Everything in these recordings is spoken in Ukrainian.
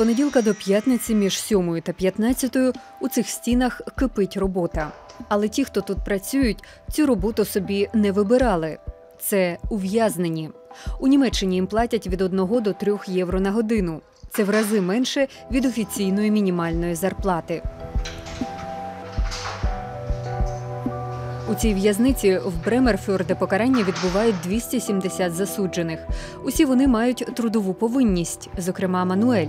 понеділка до п'ятниці між 7 та 15 у цих стінах кипить робота. Але ті, хто тут працюють, цю роботу собі не вибирали. Це ув'язнені. У Німеччині їм платять від 1 до 3 євро на годину. Це в рази менше від офіційної мінімальної зарплати. У цій в'язниці в Бремерфьорде покарання відбувають 270 засуджених. Усі вони мають трудову повинність, зокрема Мануель.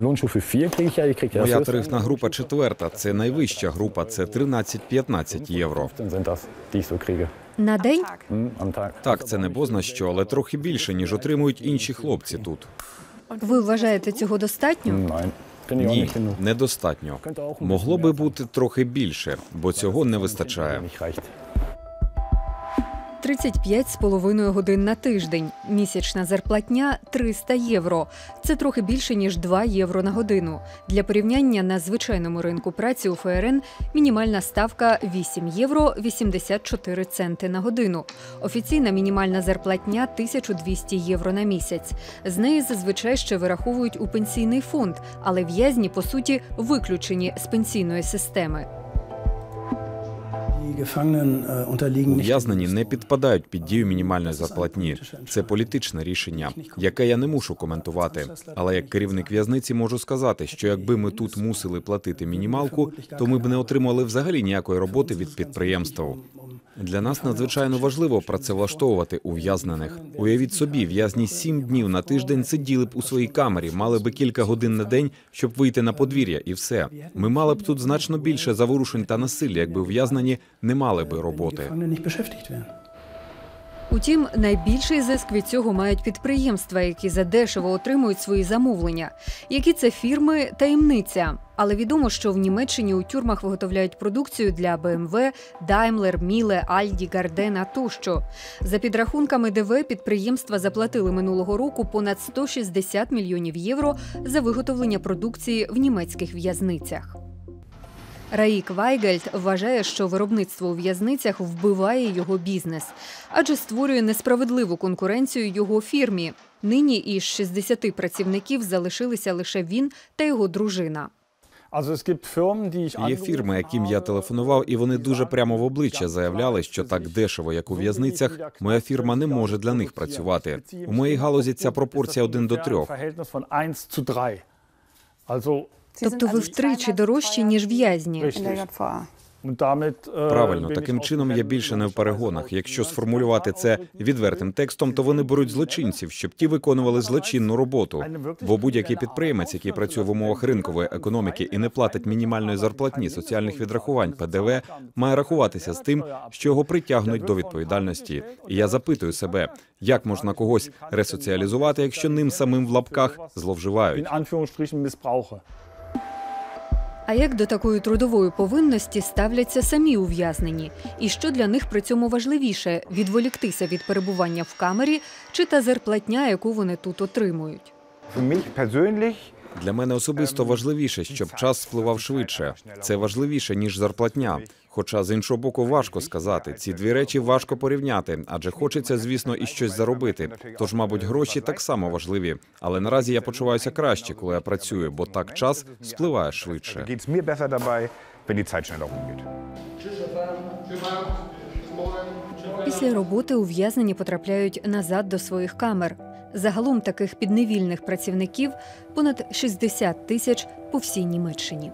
Моя тарифна група четверта. Це найвища група. Це 13-15 євро. 15 sind das, die ich so kriege. На день. Так, це не бозна що, але трохи більше, ніж отримують інші хлопці тут. ви вважаєте цього достатньо? Ні, недостатньо. Могло би бути трохи більше, бо цього не вистачає. Nicht reicht. 35,5 годин на тиждень. Місячна зарплатня 300 євро. Це трохи більше ніж 2 євро на годину. Для порівняння на звичайному ринку праці у ФРН мінімальна ставка 8 євро 84 центи на годину. Офіційна мінімальна зарплатня 1200 євро на місяць. З неї зазвичай ще вираховують у пенсійний фонд, але в'язні по суті виключені з пенсійної системи. Ув'язнені не підпадають під дію мінімальної зарплатні. Це політичне рішення, яке я не мушу коментувати. Але як керівник в'язниці можу сказати, що якби ми тут мусили платити мінімалку, то ми б не отримали взагалі ніякої роботи від підприємств. Для нас надзвичайно важливо працевлаштовувати ув'язнених. Уявіть собі, в'язні сім днів на тиждень сиділи б у своїй камері, мали би кілька годин на день, щоб вийти на подвір'я, і все. Ми мали б тут значно більше заворушень та насилля, якби ув'язнені не мали би роботи. Утім, найбільший зиск від цього мають підприємства, які задешево отримують свої замовлення. Які це фірми таємниця. Але відомо, що в Німеччині у тюрмах виготовляють продукцію для BMW, Daimler, Miele, Aldi, Gardena тощо. За підрахунками ДВ, підприємства заплатили минулого року понад 160 мільйонів євро за виготовлення продукції в німецьких в'язницях. Раїк Вайгельд вважає, що виробництво у в'язницях вбиває його бізнес, адже створює несправедливу конкуренцію його фірмі. Нині із 60 працівників залишилися лише він та його дружина. Є фірми, яким я телефонував, і вони дуже прямо в обличчя заявляли, що так дешево, як у в'язницях, моя фірма не може для них працювати. У моїй галузі ця пропорція один до трьох. Verhältnis von 1 zu 3. Also Тобто ви втричі дорожчі, ніж в'язні. damit äh, Правильно, таким чином я більше не в перегонах. Якщо сформулювати це відвертим текстом, то вони беруть злочинців, щоб ті виконували злочинну роботу. Бо будь-який підприємець, який працює в умовах ринкової економіки і не платить мінімальної зарплатні соціальних відрахувань ПДВ, має рахуватися з тим, що його притягнуть до відповідальності. І я запитую себе, як можна когось ресоціалізувати, якщо ним самим в лапках зловживають. А як до такої трудової повинності ставляться самі ув'язнені? І що для них при цьому важливіше відволіктися від перебування в камері чи та зарплатня, яку вони тут отримують? Für mich persönlich Для мене особисто важливіше, щоб час спливав швидше. Це важливіше ніж зарплатня. Хоча з іншого боку важко сказати. Ці дві речі важко порівняти, адже хочеться, звісно, і щось заробити. Тож, мабуть, гроші так само важливі. Але наразі я почуваюся краще, коли я працюю, бо так час спливає швидше. Після роботи ув'язнені потрапляють назад до своїх камер. Загалом таких підневільних працівників понад 60 тисяч по всій Німеччині.